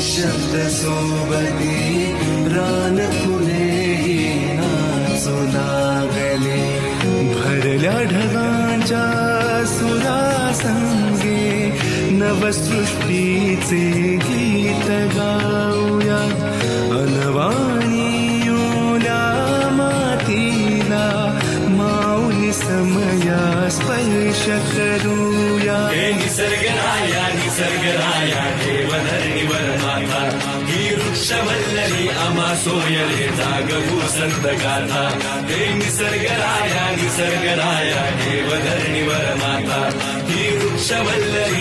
शब्द सोबती रान फुले नाचू लागले भरल्या ढगांच्या सुरा संगे नवसृष्टीचे गीत गाऊया। अनवाणी ओल्या मातीला माऊली समया स्पर्श करूया। हे निसर्गराया निसर्गराया देवधरणीवर माता ही वृक्षवल्लरी आम्हा सोयरे जागभू संत गाथा हे निसर्गराया निसर्गराया देवधरणीवर माता ही वृक्षवल्लरी